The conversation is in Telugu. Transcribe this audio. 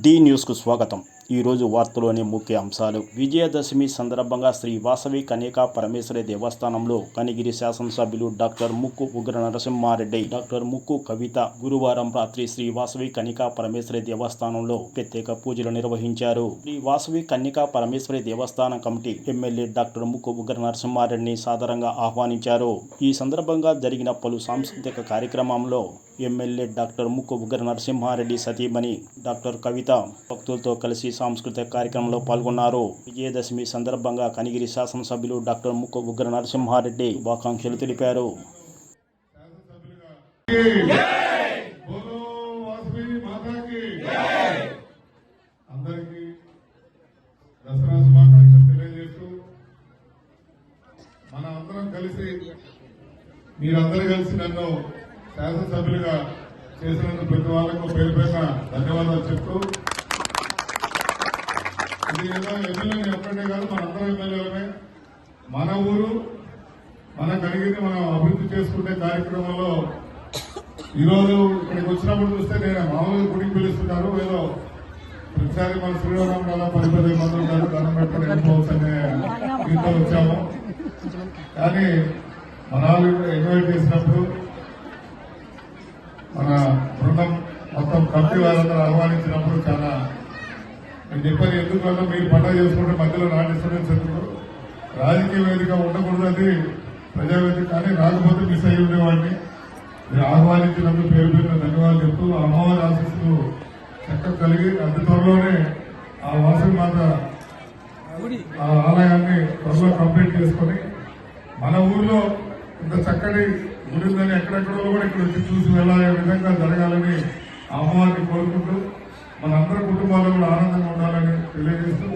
డి న్యూస్కు స్వాగతం. ఈరోజు వార్తలోని ముఖ్య అంశాలు. విజయదశమి సందర్భంగా శ్రీ వాసవి కన్యకా పరమేశ్వరి దేవస్థానంలో కనిగిరి శాసనసభ్యులు డాక్టర్ ముక్కు ఉగ్ర నరసింహారెడ్డి డాక్టర్ ముక్కు కవిత గురువారం రాత్రి శ్రీ వాసవి కన్యకా పరమేశ్వరి దేవస్థానంలో ప్రత్యేక పూజలు నిర్వహించారు. శ్రీ వాసవి కన్యకా పరమేశ్వరి దేవస్థానం కమిటీ ఎమ్మెల్యే డాక్టర్ ముక్కు ఉగ్ర నరసింహారెడ్డిని సాధారణంగా ఆహ్వానించారు. ఈ సందర్భంగా జరిగిన పలు సాంస్కృతిక కార్యక్రమంలో ఎమ్మెల్యే డాక్టర్ ముక్కు ఉగ్ర నరసింహారెడ్డి సతీమణి డాక్టర్ కవిత భక్తులతో కలిసి సాంస్కృతిక కార్యక్రమంలో పాల్గొన్నారు. విజయదశమి సందర్భంగా కనిగిరి శాసనసభ్యులు డాక్టర్ ముక్క ఉగ్ర నరసింహారెడ్డి శుభాకాంక్షలు తెలిపారు. మన అందరం కలిసి మీరందరూ కలిసి నన్ను శాసనసభ్యులుగా చేసినందుకు ప్రతి వాళ్ళకు పేరు పైన ధన్యవాదాలు చెప్తూ ఇది ఏదో ఎమ్మెల్యేలు ఒక్కటే కాదు మనందరం ఎమ్మెల్యేలమే. మన ఊరు మన కలిగింది మనం అభివృద్ధి చేసుకునే కార్యక్రమంలో ఈరోజు ఇక్కడికి వచ్చినప్పుడు చూస్తే నేను మామూలుగా గుడికి పిలుస్తున్నారు ఏదో ప్రతిసారి మన శ్రీరామరావు పది పది మంది ఉంటారు. దండం పెట్టుకుని వెళ్ళిపోవచ్చు అనే దీంతో వచ్చాము. కానీ మన వాళ్ళు ఇన్వైట్ చేసినప్పుడు మన బృందం మొత్తం కమిటీ వారందరూ ఆహ్వానించినప్పుడు చాలా నేను చెప్పాను ఎందుకంటే మీరు పండుగ చేసుకుంటే మధ్యలో నా డిస్టర్బెన్స్ ఎందుకు రాజకీయ వేదిక ఉండకూడదు అది ప్రజావేదిక కానీ రాకపోతే మిస్ అయ్యి ఉండేవాడిని. మీరు ఆహ్వానించినందుకు పేరు పేరున ధన్యవాదాలు చెప్తూ అమ్మవారి ఆశీస్సులు చక్కగా కలిగి అతి త్వరలోనే ఆ వాసవి మాత ఆ ఆలయాన్ని త్వరలో కంప్లీట్ చేసుకొని మన ఊర్లో ఇంత చక్కటి గురిందని ఉందని ఎక్కడెక్కడో కూడా ఇక్కడ వచ్చి చూసి వెళ్ళాలనే విధంగా జరగాలని ఆ అమ్మవారిని కోరుకుంటూ మన అందరి కుటుంబాలు కూడా ఆనందంగా ఉండాలని తెలియజేస్తూ